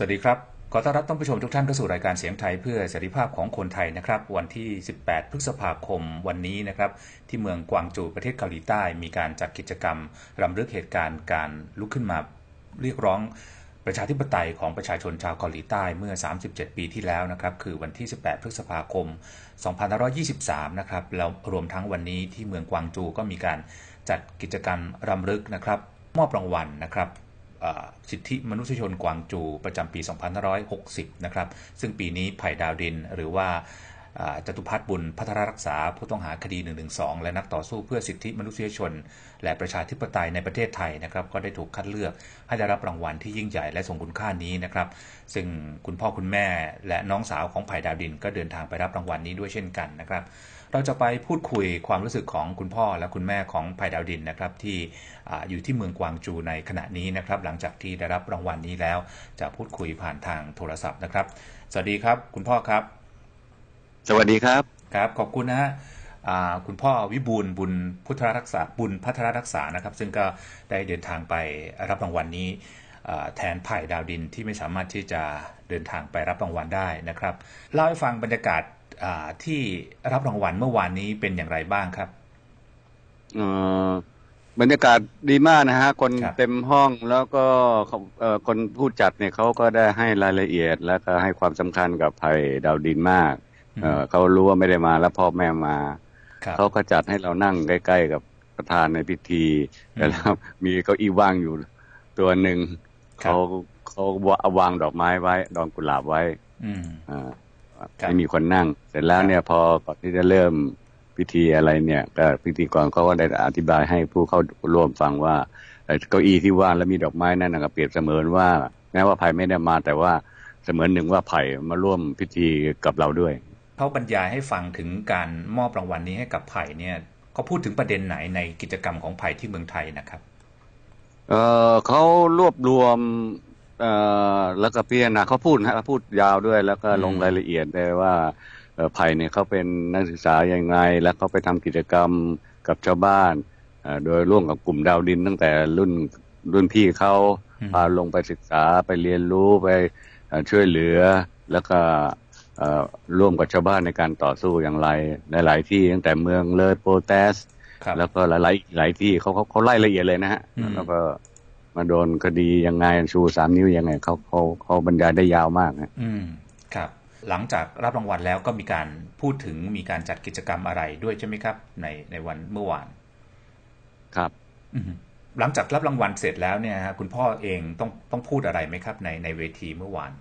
สวัสดีครับ ขอต้อนรับท่านผู้ชมทุกท่านเข้าสู่รายการเสียงไทยเพื่อเสรีภาพของคนไทยนะครับ วันที่ 18 พฤษภาคมวันนี้นะครับ ที่เมืองกวางจวประเทศเกาหลีใต้ มีการจัดกิจกรรมรำลึกเหตุการณ์การลุกขึ้นมาเรียกร้องประชาธิปไตยของประชาชนชาวเกาหลีใต้เมื่อ 37 ปีที่แล้วนะครับ คือวันที่ 18 พฤษภาคม 2523 นะครับ แล้วรวมทั้งวันนี้ที่เมืองกวางจวก็มีการจัดกิจกรรมรำลึกนะครับ มอบรางวัลนะครับ สิทธิมนุษยชนกวางจูประจำปี 2560 นะครับ ซึ่งปีนี้ไผ่ดาวดินหรือว่าจตุพัฒน์บุญพัทรรักษาผู้ต้องหาคดี 112 และนักต่อสู้เพื่อสิทธิมนุษยชน และประชาธิปไตยในประเทศไทยนะครับ ก็ได้ถูกคัดเลือกให้ได้รับรางวัลที่ยิ่งใหญ่และทรงคุณค่านี้นะครับ ซึ่งคุณพ่อคุณแม่และน้องสาวของไผ่ดาวดินก็เดินทางไปรับรางวัลนี้ด้วยเช่นกันนะครับ เราจะไปพูดคุยความรู้สึกของคุณพ่อและคุณแม่ของไผ่ดาวดินนะครับที่อยู่ที่เมืองกวางจูในขณะนี้นะครับ หลังจากที่ได้รับรางวัลนี้แล้ว จะพูดคุยผ่านทางโทรศัพท์นะครับ สวัสดีครับ คุณพ่อครับ สวัสดีครับครับขอบคุณนะฮะคุณพ่อวิบูลบุญพุทธรักษาบุญพัทรรักษานะครับ ซึ่งก็ได้เดินทางไปรับรางวัลนี้แทนไผ่ดาวดินที่ไม่สามารถที่จะเดินทางไปรับรางวัลได้นะครับเล่าให้ฟังบรรยากาศ ที่รับรางวัลเมื่อวานนี้เป็นอย่างไรบ้างครับบรรยากาศดีมากนะฮะ คนเต็มห้องแล้วก็คนผู้จัดเนี่ยเขาก็ได้ให้รายละเอียด แล้วก็ให้ความสำคัญกับไผ่ดาวดินมากเขารู้ว่าไม่ได้มาแล้วพ่อแม่มาเขาก็จัดให้เรานั่งใกล้ ๆ กับประธานในพิธีแล้วมีเก้าอี้ว่างอยู่ตัวหนึ่งเขาเขาวางดอกไม้ไว้ ดอกกุหลาบไว้ ไม่มีคนนั่ง เสร็จแล้วเนี่ยพอก่อนที่จะเริ่มพิธีอะไรเนี่ยก็พิธีกรเขาก็ได้อธิบายให้ผู้เข้าร่วมฟังว่าเก้าอี้ที่ว่างแล้วมีดอกไม้นั่นนะเปรียบเสมือนว่าแม้ว่าไผ่ไม่ได้มา แต่ว่าเสมือนหนึ่งว่าไผ่มาร่วมพิธีกับเราด้วยเขาบรรยายให้ฟังถึงการมอบรางวัลนี้ให้กับไผ่เนี่ยเขาพูดถึงประเด็นไหนในกิจกรรมของไผ่ที่เมืองไทยนะครับเออเขารวบรวม เอ่อแล้วก็พี่นาเขาพูดนะเขาพูดยาวด้วย แล้วก็ลงรายละเอียดได้ว่าไผ่เนี่ยเขาเป็นนักศึกษาอย่างไง แล้วเขาไปทำกิจกรรมกับชาวบ้านโดยร่วมกับกลุ่มดาวดินตั้งแต่รุ่นรุ่นพี่เขาพาลงไปศึกษาไปเรียนรู้ไปช่วยเหลือ แล้วก็ร่วมกับชาวบ้านในการต่อสู้อย่างไรหลาย ๆ ที่ตั้งแต่เมืองเลยโปรเตสแล้วก็หลายๆหลายที่เขาเขาเขาไล่ละเอียดเลยนะฮะแล้วก็ มาโดนคดียังไงชูสามนิ้วยังไงเขาเขาเขาบรรยายได้ยาวมากนะอืมครับ หลังจากรับรางวัลแล้วก็มีการพูดถึงมีการจัดกิจกรรมอะไรด้วยใช่ไหมครับ ในในวันเมื่อวาน ครับหลังจากรับรางวัลเสร็จแล้วเนี่ยคุณพ่อเองต้องต้องพูดอะไรไหมครับ ในในเวทีเมื่อวาน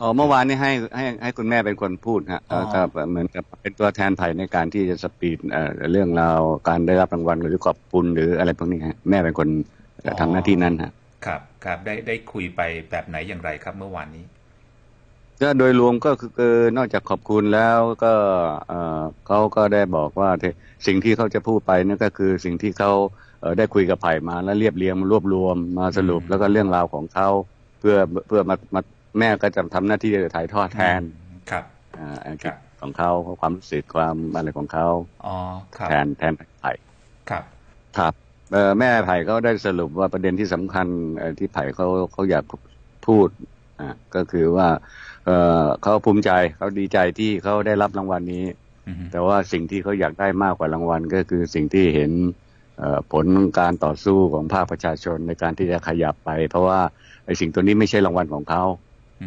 อ๋อเมื่อวานนี้ให้ให้ให้คุณแม่เป็นคนพูดฮะก็เหมือนกับเป็นตัวแทนไทยในการที่จะสปีดเรื่องราวการได้รับรางวัลหรือขอบคุณหรืออะไรพวกนี้ฮะแม่เป็นคน ทำหน้าที่นั้นฮะครับครับได้ได้คุยไปแบบไหนอย่างไรครับเมื่อวานนี้ ก็โดยรวมก็คือนอกจากขอบคุณแล้วก็เขาก็ได้บอกว่าสิ่งที่เขาจะพูดไปนั่นก็คือสิ่งที่เขาได้คุยกับไผ่มาแล้วเรียบเรียงรวบรวมมาสรุปแล้วก็เรื่องราวของเขาเพื่อเพื่อมามาแม่ก็จะทำหน้าที่ถ่ายทอดแทนครับอ่าของเขาความรู้สึกความอะไรของเขาอ๋อแทนแทนไผ่ครับครับ แม่ไผ่เขาได้สรุปว่าประเด็นที่สำคัญที่ไผ่เขาเขาอยากพูดอ่าก็คือว่า เออเขาภูมิใจเขาดีใจที่เขาได้รับรางวัลนี้ แต่ว่าสิ่งที่เขาอยากได้มากกว่ารางวัล ก็คือสิ่งที่เห็นผลการต่อสู้ของภาคประชาชนในการที่จะขยับไป เพราะว่าไอ้สิ่งตัวนี้ไม่ใช่รางวัลของเขา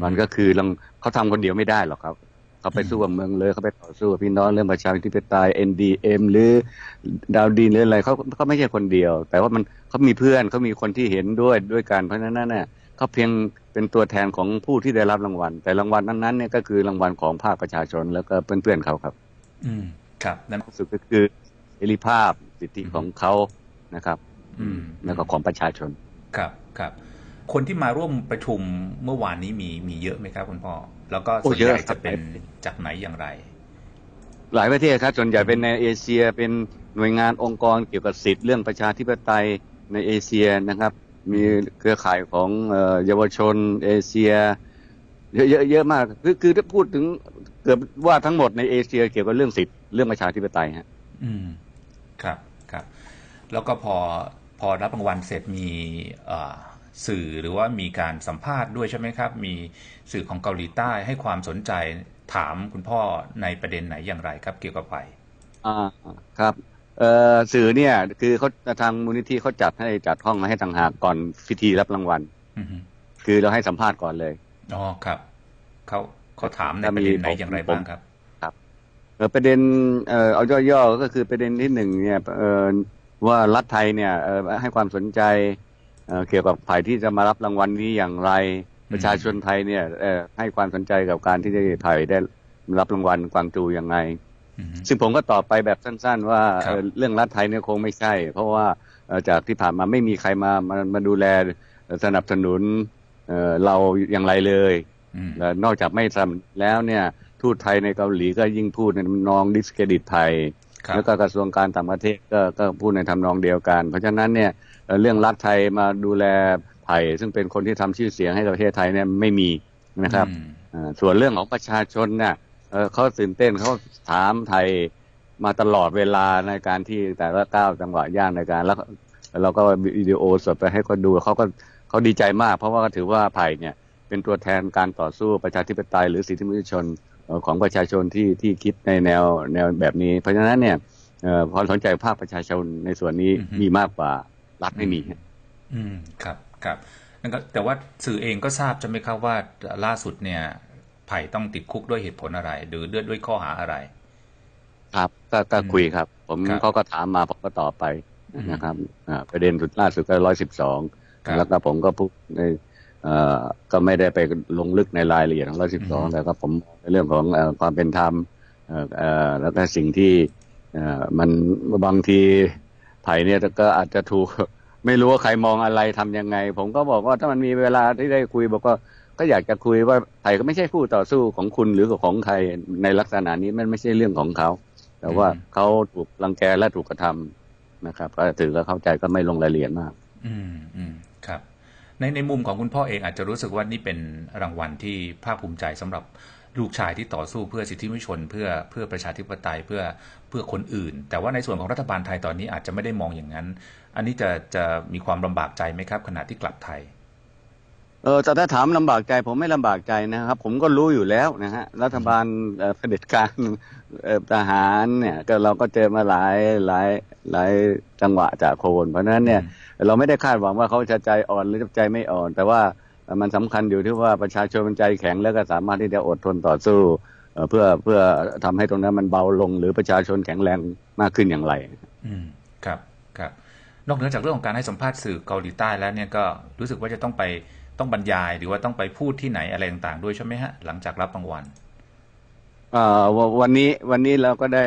มันก็คือเขาทำคนเดียวไม่ได้หรอกครับ เขาไปสู้กับเมืองเลยเขาไปต่อสู้กับพี่น้องเรื่องประชาธิปไตย NDM หรือดาวดีนหรืออะไรเขาเขาไม่ใช่คนเดียว แต่ว่ามันเขามีเพื่อนเขามีคนที่เห็นด้วยด้วยกันเพราะฉะนั้นเนี่ยเขาเพียงเป็นตัวแทนของผู้ที่ได้รับรางวัล แต่รางวัลนั้นๆเนี่ยก็คือรางวัลของภาคประชาชนแล้วก็เพื่อนๆเขาครับ อืมครับนั่นสุดก็คือเสรีภาพสิทธิของเขานะครับ อืมแล้วก็ของประชาชนครับครับ คนที่มาร่วมประชุมเมื่อวานนี้มีมีเยอะไหมครับคุณพ่อ แล้วก็ส่วนใหญ่จะเป็นจากไหนอย่างไร หลายประเทศครับส่วนใหญ่เป็นในเอเชียเป็นหน่วยงานองค์กรเกี่ยวกับสิทธิเรื่องประชาธิปไตยในเอเชียนะครับ มีเครือข่ายของเยาวชนเอเชีย เยอะเยอะมากคือคือถ้าพูดถึงเกือบว่าทั้งหมดในเอเชีย เกี่ยวกับเรื่องสิทธิ์เรื่องประชาธิปไตยฮะอืมครับครับ แล้วก็พอพอรับรางวัลเสร็จมี สื่อหรือว่ามีการสัมภาษณ์ด้วยใช่ไหมครับ มีสื่อของเกาหลีใต้ให้ความสนใจถามคุณพ่อในประเด็นไหนอย่างไรครับ เกี่ยวกับไผ่อ่าครับเอ่อสื่อเนี่ยคือเขาทางมูลนิธิเขาจัดให้จัดห้องมาให้ต่างหากก่อนพิธีรับรางวัลอือฮึคือเราให้สัมภาษณ์ก่อนเลยอ๋อครับเขาเขาถามในถ้าประมีเด็นไหนผมอย่างไรผมบ้างครับเอ่อประเด็นเอ่อเอาย่อๆก็คือประเด็นที่หนึ่งเนี่ยเอ่อว่ารัฐไทยเนี่ยเอ่อให้ความสนใจ เอ่อเกี่ยวกับฝ่ายที่จะมารับรางวัลนี้อย่างไร ประชาชนไทยเนี่ยเอ่อให้ความสนใจกับการที่จะไทยได้รับรางวัลกวางจูยังไงอือฮึซึ่งผมก็ตอบไปแบบสั้น ๆ ว่าครับเอ่อเรื่องรัฐไทยเนี่ยคงไม่ใช่ เพราะว่าเอ่อจากที่ผ่านมาไม่มีใครมามามาดูแลสนับสนุนเอ่อเราอย่างไรเลยอืมและนอกจากไม่ทำแล้วเนี่ยทูตไทยในเกาหลีก็ยิ่งพูดในทำนองดิสเครดิตไทยครับแล้วก็กระทรวงการต่างประเทศก็ก็พูดในทำนองเดียวกัน เพราะฉะนั้นเนี่ย เอ่อเรื่องรัฐไทยมาดูแลไผ่ซึ่งเป็นคนที่ทำชื่อเสียงให้กับประเทศไทยเนี่ยไม่มีนะครับอืมอ่าส่วนเรื่องของประชาชนเนี่ยเอ่อเขาตื่นเต้นเขาถามไทยมาตลอดเวลาในการที่แต่ละก้าวจังหวะย่างในการแล้วเราก็วิดีโอสดไปให้เขาดูเขาก็เขาดีใจมาก เพราะว่าถือว่าไผ่เนี่ยเป็นตัวแทนการต่อสู้ประชาธิปไตยหรือสิทธิมนุษยชนเอ่อของประชาชนที่ที่คิดในแนวแนวแบบนี้ เพราะฉะนั้นเนี่ยเอ่อความสนใจภาคประชาชนในส่วนนี้อือฮึมีมากกว่า รัฐไม่มีอืมครับครับนั่นก็แต่ว่าสื่อเองก็ทราบใช่ไหมครับว่าล่าสุดเนี่ยไผ่ต้องติดคุกด้วยเหตุผลอะไร หรือด้วยด้วยข้อหาอะไร ครับ ก็ก็อืมคุยครับ ผมครับเขาก็ถามมาผมก็ตอบไปอืมนะครับอ่าประเด็นสุดล่าสุดก็ร้อยสิบสองครับแล้วก็ผมก็พูดในเอ่อก็ไม่ได้ไปลงลึกในรายละเอียดของร้อยสิบสองแต่ก็ผมในเรื่องของเอ่อความเป็นธรรมเอ่อเอ่อแล้วก็สิ่งที่เอ่อมันบางที ไผ่เนี่ยก็อาจจะถูก ไม่รู้ว่าใครมองอะไรทำยังไง ผมก็บอกว่าถ้ามันมีเวลาที่ได้คุยบอกว่าก็อยากจะคุยว่าไผ่ก็ไม่ใช่ผู้ต่อสู้ของคุณหรือของใครในลักษณะนี้มันไม่ใช่เรื่องของเขา แต่ว่าอืมเขาถูกรังแกและถูกกระทำนะครับก็ถือก็เข้าใจก็ไม่ลงรายละเอียดมาก อืมอืมครับ ในในมุมของคุณพ่อเองอาจจะรู้สึกว่านี่เป็นรางวัลที่ภาคภูมิใจสำหรับ ลูกชายที่ต่อสู้เพื่อสิทธิมนุษยชนเพื่อเพื่อประชาธิปไตยเพื่อเพื่อคนอื่น แต่ว่าในส่วนของรัฐบาลไทยตอนนี้อาจจะไม่ได้มองอย่างนั้น อันนี้จะจะมีความลำบากใจไหมครับ ขณะที่กลับไทยเออแต่ถ้าถามลำบากใจผมไม่ลำบากใจนะครับ ผมก็รู้อยู่แล้วนะฮะรัฐบาลเอ่อเผด็จการเอ่อทหารเนี่ยก็เราก็เจอมาหลายหลายหลายจังหวะจากโคนเพราะฉะนั้นเนี่ยเราไม่ได้คาดหวังว่าเขาจะใจอ่อนหรือจะใจไม่อ่อน แต่ว่าเอ่อ มันสำคัญอยู่ที่ว่าประชาชนมันใจแข็งแล้วก็สามารถที่จะอดทนต่อสู้เอ่อเพื่อเพื่อทำให้ตรงนั้นมันเบาลง หรือประชาชนแข็งแรงมากขึ้นอย่างไร อืมครับครับ นอกเหนือจากเรื่องของการให้สัมภาษณ์สื่อเกาหลีใต้แล้วเนี่ยก็รู้สึกว่าจะต้องไปต้องบรรยาย หรือว่าต้องไปพูดที่ไหนอะไรต่างๆด้วยใช่ไหมฮะหลังจากรับรางวัลเอ่อววันนี้วันนี้เราก็ได้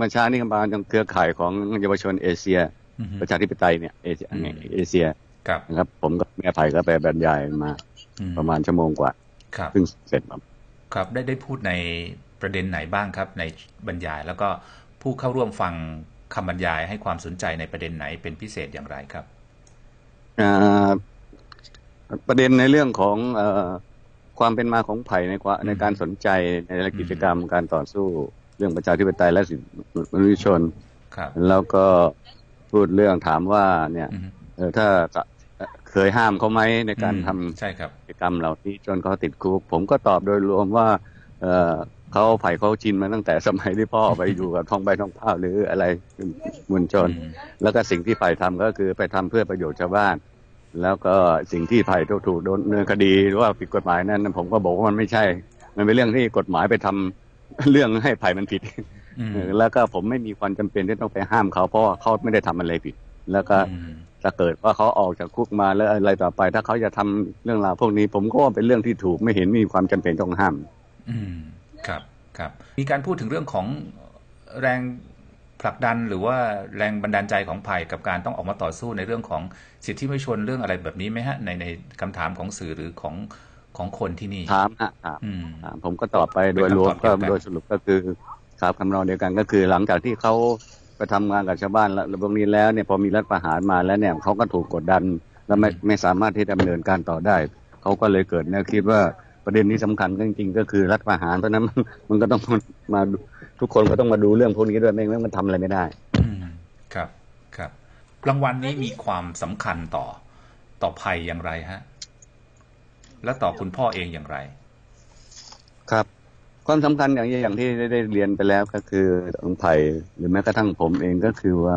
มาช้านี่กำลังเครือข่ายของเยาวชนเอเชียอือฮึประชาธิปไตยเนี่ยเอเชียอืมเอเชีย ครับนะครับ ผมกับแม่ไผ่ก็ไปบรรยายมาอืประมาณชั่วโมงกว่าครับเพิ่งเสร็จครับครับได้ได้พูดในประเด็นไหนบ้างครับ ในบรรยายแล้วก็ผู้เข้าร่วมฟังคำบรรยายให้ความสนใจในประเด็นไหนเป็นพิเศษอย่างไรครับอ่าประเด็นในเรื่องของเออความเป็นมาของไผ่ในความในการสนใจในกิจกรรมการต่อสู้เรื่องประชาธิปไตยและสิทธิมนุษยชนครับแล้วก็พูดเรื่องถามว่าเนี่ยอือฮึเออถ้า เคยห้ามเขาไหมในการทำอืมใช่ครับกิจกรรมเหล่านี้จนเขาติดคุกผมก็ตอบโดยรวมว่าเออเขาไผ่เขาชินมาตั้งแต่สมัยที่พ่อไปอยู่กับท้องใบท้องผ้าหรืออะไรมวลชนอืมแล้วก็สิ่งที่ไผ่ทำก็คือไปทำเพื่อประโยชน์ชาวบ้าน แล้วก็สิ่งที่ไผ่ถูกโดนเนินคดีหรือว่าผิดกฎหมายนั้น ผมก็บอกว่ามันไม่ใช่ มันเป็นเรื่องที่กฎหมายไปทำเรื่องให้ไผ่มันผิดอืมเออแล้วก็ผมไม่มีความจำเป็นที่ต้องไปห้ามเขาเพราะว่าเขาไม่ได้ทำอะไรผิด แล้วก็อืม ถ้าเกิดว่าเขาออกจากคุกมาแล้วอะไรต่อไป ถ้าเขาจะทำเรื่องราวพวกนี้ ผมก็ว่าเป็นเรื่องที่ถูกไม่เห็นมีความจำเป็นต้องห้าม อืมครับครับ มีการพูดถึงเรื่องของแรงผลักดันหรือว่าแรงบันดาลใจของไผ่กับการต้องออกมาต่อสู้ในเรื่องของสิทธิมนุษยชนเรื่องอะไรแบบนี้ไหมฮะในในคำถามของสื่อหรือของของคนที่นี่ถามฮะถามอืมถามผมก็ตอบไปโดยรวมเป็นก็คำตอบเดียวกันโดยสรุปก็คือครับคำนองเดียวกันก็คือหลังจากที่เขา ไปทำงานกับชาวบ้านแล้วพวกนี้แล้วเนี่ยพอมีรัฐประหารมาแล้วเนี่ยเขาก็ถูกกดดัน และไม่ไม่สามารถที่จะดำเนินการต่อได้ เขาก็เลยเกิดแนวคิดว่าประเด็นนี้สำคัญจริงๆ ก็คือรัฐประหารเพราะฉะนั้นมันก็ต้องมาดูทุกคนก็ต้องมาดูเรื่องพวกนี้ด้วยไม่งั้นมันทำอะไรไม่ได้อืมครับครับรางวัลนี้มีความสำคัญต่อต่อภัยอย่างไรฮะ และต่อคุณพ่อเองอย่างไร ครับ ความสำคัญอย่างอย่างที่ได้ได้เรียนไปแล้วก็คือของไผ่หรือแม้กระทั่งผมเองก็คือว่า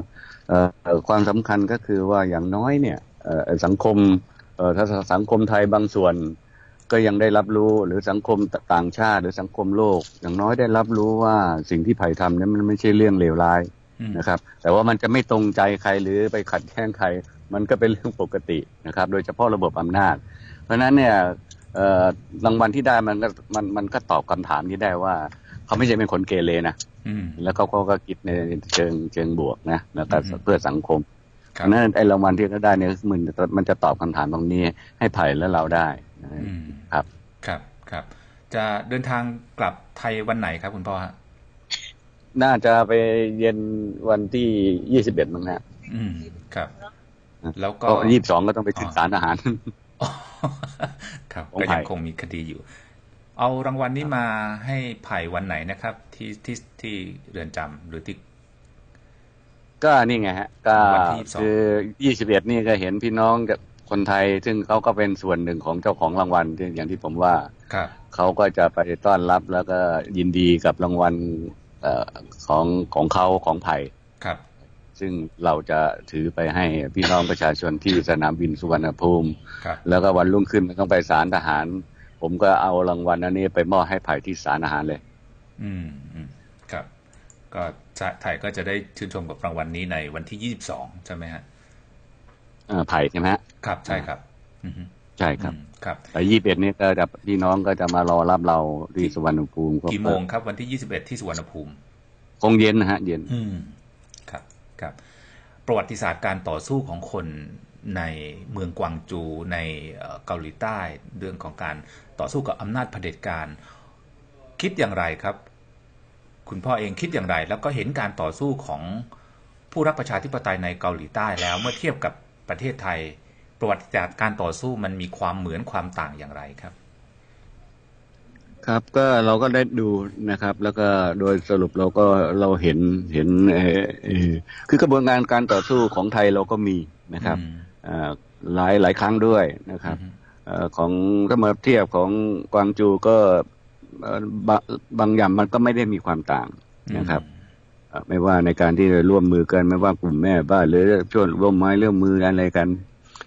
เอ่อความสำคัญก็คือว่าอย่างน้อยเนี่ยเอ่อสังคมเอ่อถ้าสังคมไทยบางส่วน ก็ยังได้รับรู้หรือสังคมต่างชาติ หรือสังคมโลก อย่างน้อยได้รับรู้ว่าสิ่งที่ไผ่ทำเนี่ยมันไม่ใช่เรื่องเลวร้ายอืมนะครับ แต่ว่ามันจะไม่ตรงใจใครหรือไปขัดแย้งใคร มันก็เป็นเรื่องปกตินะครับ โดยเฉพาะระบบอำนาจ เพราะฉะนั้นเนี่ยเอ่อ รางวัลที่ได้มันก็มันมันก็ตอบคำถามนี้ได้ว่า เขาไม่ใช่เป็นคนเกเรนะอืมแล้วเขาก็ก็คิดในเชิงเชิงบวกนะแล้วก็อืมเพื่อสังคมคเพรับราะฉะนั้นไอ้รางวัลที่เขาได้เนี่ยมันมันจะตอบคำถามตรงนี้ ให้ไผ่และเราได้นะอืมครับ ครับครับ จะเดินทางกลับไทยวันไหนครับคุณพ่อฮะน่าจะไปเย็นวันที่ยี่สิบเอ็ดมั้งนะอืมครับ แล้วก็ก็ยี่สิบสองก็ต้องไปขึ้นอ๋อศาลทหารอ๋อ ครับของก็ไผ่ยังคงมีคดีอยู่ เอารางวัลนี้มาให้ไผ่วันไหนนะครับ ที่ที่ที่เรือนจำหรือที่ก็นี่ไงฮะ ก็วันที่22คือยี่สิบเอ็ดนี่ก็เห็นพี่น้องกับคนไทย ซึ่งเขาก็เป็นส่วนหนึ่งของเจ้าของรางวัลที่อย่างที่ผมว่าครับเขาก็จะไปต้อนรับแล้วก็ยินดีกับรางวัลเออของของเขาของไผ่ครับ ซึ่งเราจะถือไปให้พี่น้องประชาชนที่สนามบินสุวรรณภูมิครับแล้วก็วันรุ่งขึ้นมันต้องไปศาลทหาร ผมก็เอารางวัลอันนี้ไปมอบให้ไผ่ที่ศาลทหารเลย อืมอืมครับ ก็จะไทยก็จะได้ชื่นชมกับรางวัลนี้ในวันที่ยี่สิบสองใช่ไหมฮะเอ่อไผ่ใช่ไหมฮะครับใช่ครับอือฮึใช่ครับอืมครับแต่ยี่สิบเอ็ดนี่ก็จะพี่น้องก็จะมารอรับเราที่สุวรรณภูมิกี่โมงครับ วันที่ยี่สิบเอ็ดที่สุวรรณภูมิคงเย็นนะฮะ เย็น อืม ครับประวัติศาสตร์การต่อสู้ของคนในเมืองกวางจูในเกาหลีใต้เรื่องของการต่อสู้กับอำนาจเผด็จการ คิดอย่างไรครับ คุณพ่อเองคิดอย่างไร แล้วก็เห็นการต่อสู้ของผู้รักประชาธิปไตยในเกาหลีใต้แล้วเมื่อเทียบกับประเทศไทย ประวัติศาสตร์การต่อสู้มันมีความเหมือนความต่างอย่างไรครับ ครับก็เราก็ได้ดูนะครับ แล้วก็โดยสรุปเราก็เราเห็นเห็นเออเออคือกระบวนการการต่อสู้ของไทยเราก็มีนะครับอืมเอ่อหลายหลายครั้งด้วยนะครับอืมเอ่อของถ้ามาเทียบของกวางจูก็เอ่อบะบางอย่างมันก็ไม่ได้มีความต่างนะครับเอ่อไม่ว่าในการที่จะร่วมมือกันไม่ว่ากลุ่มแม่บ้านหรือช่วยร่วมไม้ร่วมมืออะไรกัน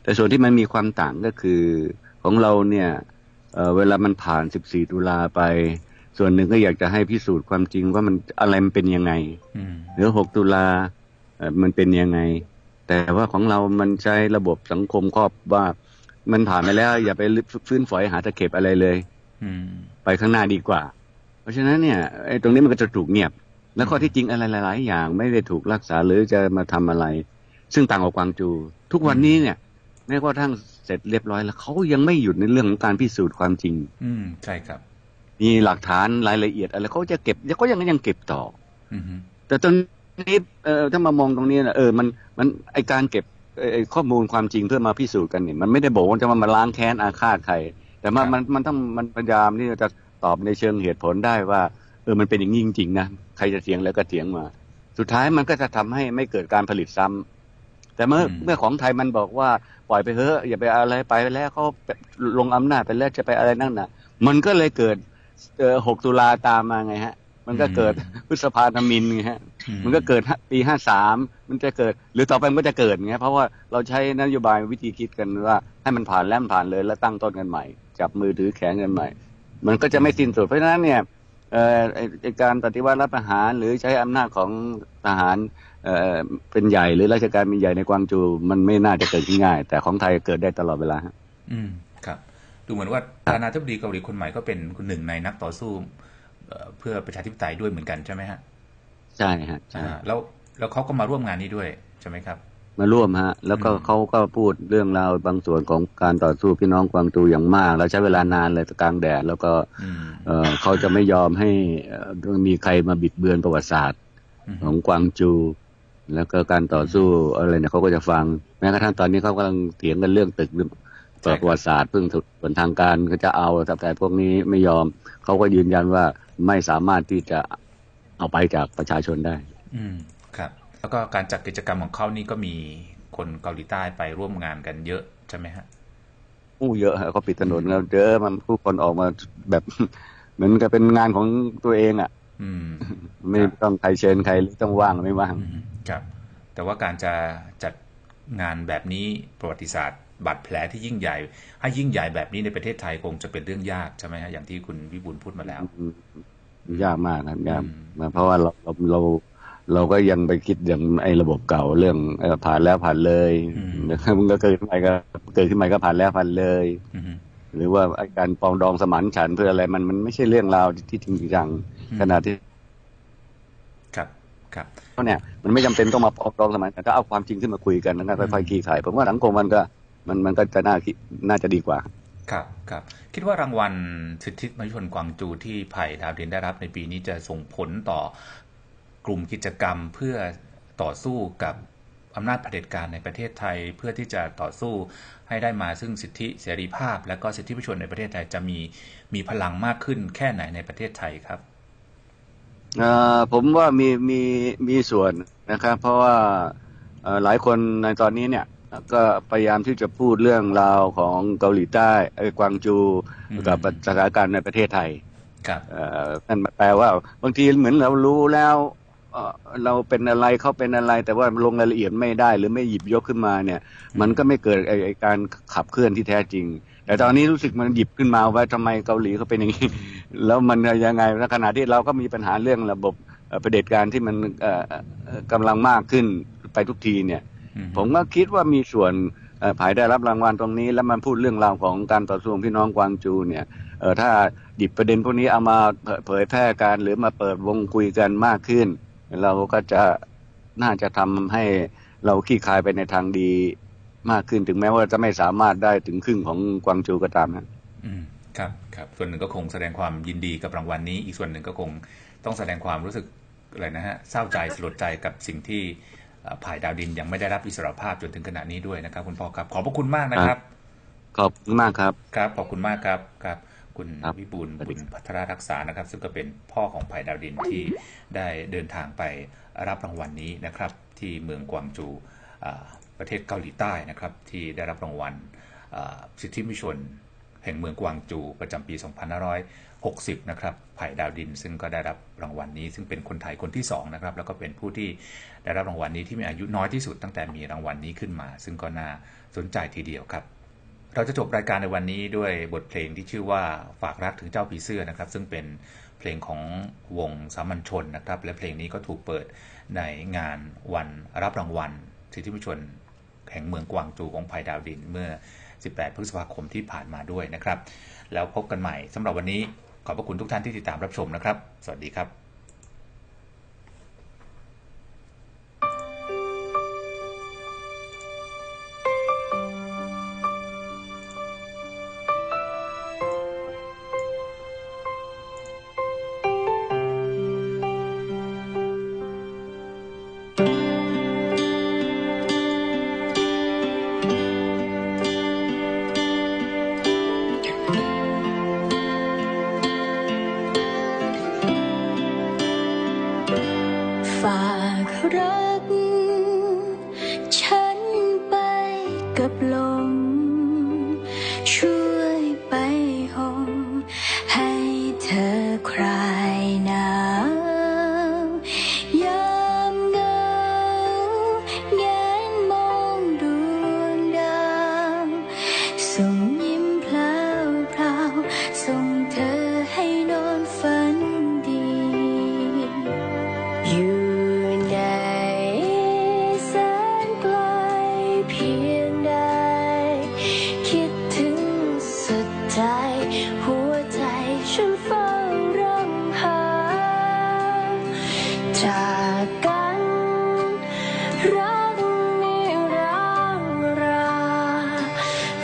แต่ส่วนที่มันมีความต่างก็คือของเราเนี่ย เอ่อเวลามันผ่าน 14 ตุลาไป ส่วนหนึ่งก็อยากจะให้พิสูจน์ความจริงว่ามันอะไรมันเป็นยังไงอืมหรือ 6 ตุลาเอ่อมันเป็นยังไง แต่ว่าของเรามันใช้ระบบสังคมครอบว่า มันผ่านไปแล้ว อย่าไปฟื้นฝอยหาตะเข็บอะไรเลยอืมไปข้างหน้าดีกว่า เพราะฉะนั้นเนี่ยไอ้ตรงนี้มันก็จะถูกเงียบ แล้วข้อที่จริงอะไรหลาย ๆ อย่างไม่ได้ถูกรักษาหรือจะมาทำอะไร ซึ่งต่างกับกวางจู ทุกวันนี้เนี่ยแม้กระทั่งเส ร็จเรียบร้อยแล้วเขายังไม่หยุดในเรื่องของการพิสูจน์ความจริง อืมใช่ครับ มีหลักฐานรายละเอียดอะไรเขาจะเก็บเขายังยังเก็บต่อ อืมแต่ตรงนี้เออถ้ามามองตรงนี้นะเออมันมันไอการเก็บไอ้ไอข้อมูลความจริงเพื่อมาพิสูจน์กันเนี่ยมันไม่ได้บอกว่าจะมามาล้างแค้นอาฆาตใคร แต่มันมันมันต้องมันพยายามที่จะตอบในเชิงเหตุผลได้ว่า เออมันเป็นอย่างนี้จริงๆนะใครจะเถียงแล้วก็เถียงมา สุดท้ายมันก็จะทำให้ไม่เกิดการผลิตซ้ำ แต่เมื่อเมื่อของไทยมันบอกว่าปล่อยไปเถอะอย่าไปอะไรไปแล้วเขาลงอำนาจไปแล้วจะไปอะไรนั่นน่ะ มันก็เลยเกิดเออ6ตุลาตามมาไงฮะ มันก็เกิดพฤษภาธมินไงฮะอืมันก็เกิดปีห้าสามมันจะเกิด หรือต่อไปมันก็จะเกิดไงเพราะว่าเราใช้นโยบายวิธีคิดกันว่า ให้มันผ่านแล้วมันผ่านเลยแล้วตั้งต้นกันใหม่ จับมือถือแขนกันใหม่ มันก็จะไม่สิ้นสุดเพราะฉะนั้นเนี่ยเอ่อไอ้ไอ้การปฏิวัติรัฐประหารหรือใช้อำนาจของทหาร เอ่อเป็นใหญ่หรือราชการเป็นใหญ่ในกวางจู มันไม่น่าจะเกิดขึ้นง่าย แต่ของไทยเกิดได้ตลอดเวลาฮะอืมครับ ดูเหมือนว่าประธานาธิบดีเกาหลีคนใหม่ก็เป็นคนหนึ่งในนักต่อสู้เอ่อเพื่อประชาธิปไตยด้วยเหมือนกันใช่ไหมฮะใช่ฮะใช่อ่าแล้วแล้วเขาก็มาร่วมงานนี้ด้วยใช่ไหมครับ มาร่วมฮะ แล้วก็อืมเขาก็พูดเรื่องราวบางส่วนของการต่อสู้พี่น้องกวางตูอย่างมาก แล้วใช้เวลานานเลยกลางแดดแล้วก็อืมเอ่อเขาจะไม่ยอมให้เอ่อมีใครมาบิดเบือนประวัติศาสตร์อืมของกวางจู แล้วก็การต่อสู้อะไรเนี่ยเขาก็จะฟัง แม้กระทั่งตอนนี้เขากำลังเถียงกันเรื่องตึกประวัติศาสตร์เพิ่งผลทางการก็จะเอาแต่พวกนี้ไม่ยอมเขาก็ยืนยันว่าไม่สามารถที่จะเอาไปจากประชาชนได้ อืมครับ แล้วก็การจัดกิจกรรมของเขานี่ก็มีคคนเกาหลีใต้ไปร่วมงานกันเยอะใช่ไหมฮะผู้เยอะฮะเขาปิดถนนแล้วเจอมันผู้คนออกมาแบบเหมือนกับเป็นงานของตัวเองอะ อืม ไม่ต้องใครเชิญใครหรือต้องว่างไม่ว่างอืม ครับแต่ว่าการจะจัดงานแบบนี้ประวัติศาสตร์บาดแผลที่ยิ่งใหญ่ ให้ยิ่งใหญ่แบบนี้ในประเทศไทยคงจะเป็นเรื่องยากใช่ไหมฮะอย่างที่คุณวิบูลย์พูดมาแล้วอืมยากมากครับยากอืมมากเพราะว่าเราเราเราเราก็ยังไปคิดอย่างไอ้ระบบเก่าเรื่องเอ่อผ่านแล้วผ่านเลยนะครับมันก็เกิดขึ้นมาก็เกิดขึ้นมาก็ผ่านแล้วผ่านเลยอืมหรือว่าไอ้การปรองดองสมานฉันท์เพื่ออะไรมันมันไม่ใช่เรื่องราวที่จริงจังอืมขนาดที่ ครับครับเขาเนี่ยมันไม่จำเป็นต้องมาปรองดองสมานฉันท์ก็เอาความจริงขึ้นมาคุยกันแล้วก็ค่อยๆคลี่คลายผมว่าสังคมมันก็มันมันก็จะน่าคิดน่าจะดีกว่า ครับครับคิดว่ารางวัลสิทธิมนุษยชนกวางจูที่ไผ่ดาวดินได้รับในปีนี้จะส่งผลต่อกลุ่มกิจกรรมเพื่อต่อสู้กับอำนาจเผด็จการในประเทศไทยเพื่อที่จะต่อสู้ให้ได้มาซึ่งสิทธิเสรีภาพ และก็สิทธิมนุษยชนในประเทศไทยจะมีมีพลังมากขึ้นแค่ไหนในประเทศไทยครับเอ่อ ผมว่ามีมีมีส่วนนะครับ เพราะว่าเอ่อหลายคนในตอนนี้เนี่ยก็พยายามที่จะพูดเรื่องราวของเกาหลีใต้เอ้ยกวางจูอืมกับสถานการณ์ในประเทศไทยครับเอ่อนั่นแปลว่า บางทีเหมือนเรารู้แล้วเอ่อเราเป็นอะไรเขาเป็นอะไร แต่ว่าลงรายละเอียดไม่ได้ หรือไม่หยิบยกขึ้นมาเนี่ย มันก็ไม่เกิดไอ้ไอ้การขับเคลื่อนที่แท้จริง แต่ตอนนี้รู้สึกมันหยิบขึ้นมาว่าทำไมเกาหลีเขาเป็นอย่างนี้ แล้วมันยังไงในขณะที่เราก็มีปัญหาเรื่องระบบเอ่อเผด็จการที่มันเอ่อเอ่อกำลังมากขึ้นไปทุกทีเนี่ยอืมผมก็คิดว่ามีส่วนเอ่อภายได้รับรางวัลตรงนี้ แล้วมันพูดเรื่องราวของการต่อสู้ของพี่น้องกวางจูเนี่ยเออถ้าหยิบประเด็นพวกนี้เอามาเผยเผยแพร่กันหรือมาเปิดวงคุยกันมากขึ้น เราก็จะน่าจะทำให้เราขี้คายไปในทางดี มากขึ้นถึงแม้ว่าจะไม่สามารถได้ถึงครึ่งของกวางจูก็ตามนะอืมครับครับ ส่วนหนึ่งก็คงแสดงความยินดีกับรางวัลนี้ อีกส่วนหนึ่งก็คงต้องแสดงความรู้สึกอะไรนะฮะเศร้าใจสลดใจกับสิ่งที่เอ่อผ่ายดาวดินยังไม่ได้รับอิสรภาพจนถึงขณะนี้ด้วยนะครับ คุณพ่อครับ ขอบพระคุณมากนะครับ ขอบคุณมากครับครับขอบคุณมากครับครับ คุณครับวิบูลย์สวัสดีบุญพัทรรักษานะครับ ซึ่งก็เป็นพ่อของภัยดาวดินที่ได้เดินทางไปรับรางวัลนี้นะครับ ที่เมืองกวางจูอ่า ประเทศเกาหลีใต้นะครับที่ได้รับรางวัลสิทธิมนุษยชน แห่งเมืองกวางจูประจำปี 2560 นะครับไผ่ดาวดิน ซึ่งก็ได้รับรางวัลนี้ ซึ่งเป็นคนไทยคนที่สองนะครับแล้วก็เป็นผู้ที่ได้รับรางวัลนี้ที่มีอายุน้อยที่สุดตั้งแต่มีรางวัลนี้ขึ้นมา ซึ่งก็น่าสนใจทีเดียวครับเราจะจบรายการในวันนี้ด้วยบทเพลงที่ชื่อว่าฝากรักถึงเจ้าผีเสื้อนะครับ ซึ่งเป็นเพลงของวงสามัญชนนะครับ และเพลงนี้ก็ถูกเปิดในงานวันรับรางวัลสิทธิมนุษยชน แห่งเมืองกวางจูของภัยดาวดินเมื่อ 18 พฤษภาคมที่ผ่านมาด้วยนะครับ แล้วพบกันใหม่สำหรับวันนี้ขอบพระคุณทุกท่านที่ติดตามรับชมนะครับ สวัสดีครับ ลม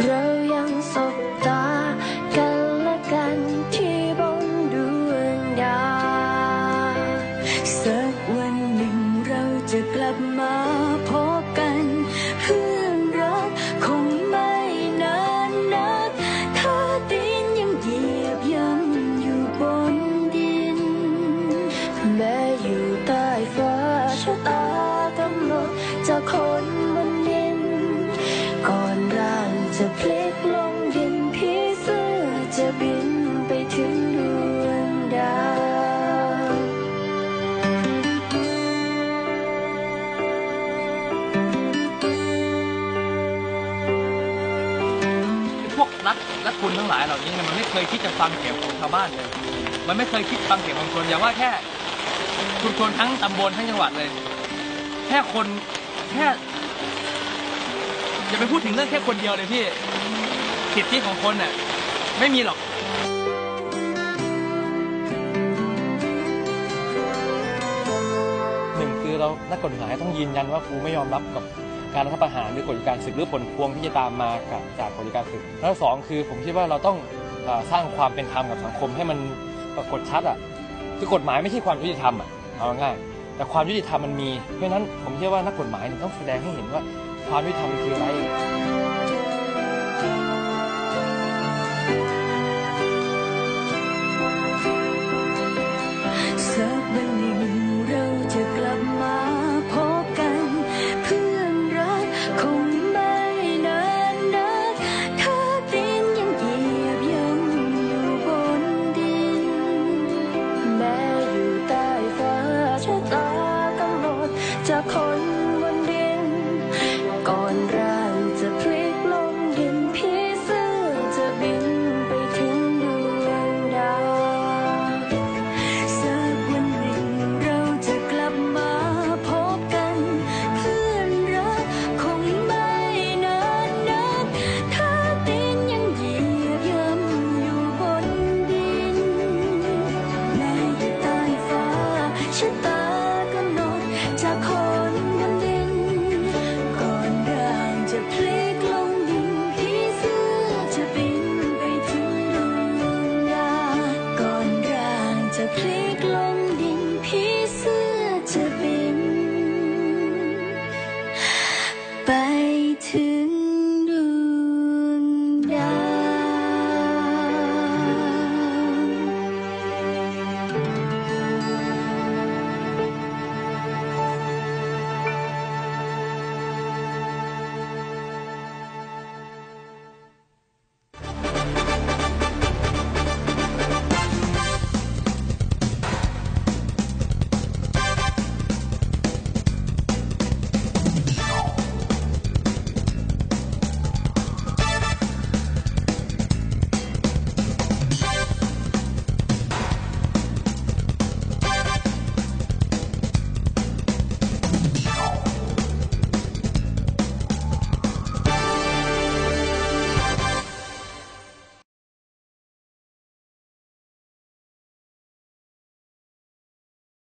เรัฐและคุณทั้งหลายเหล่านี้เนี่ยมันไม่เคยคิดจะฟังเสียงของชาวบ้านเลย มันไม่เคยคิดฟังเสียงของชนอย่าว่าแค่ชุมชนทั้งตำบลทั้งจังหวัดเลย แค่คนแค่อย่าไปพูดถึงเรื่องแค่คนเดียวเลยพี่สิทธิของคนเนี่ยไม่มีหรอกหนึ่งคือเรานักกฎหมายต้องยืนยันว่าครูไม่ยอมรับกับ การรัฐประหารหรือกฎการศึกหรือผลพวงที่จะตามมากับจากกฎการศึกแล้วสองคือผมคิดว่าเราต้องสร้างความเป็นธรรมกับสังคมให้มันปรากฏชัดอะคือกฎหมายไม่ใช่ความยุติธรรมอะเอาง่ายแต่ความยุติธรรมมันมี เพราะนั้นผมเชื่อว่านักกฎหมายต้องแสดงให้เห็นว่าความยุติธรรมคืออะไร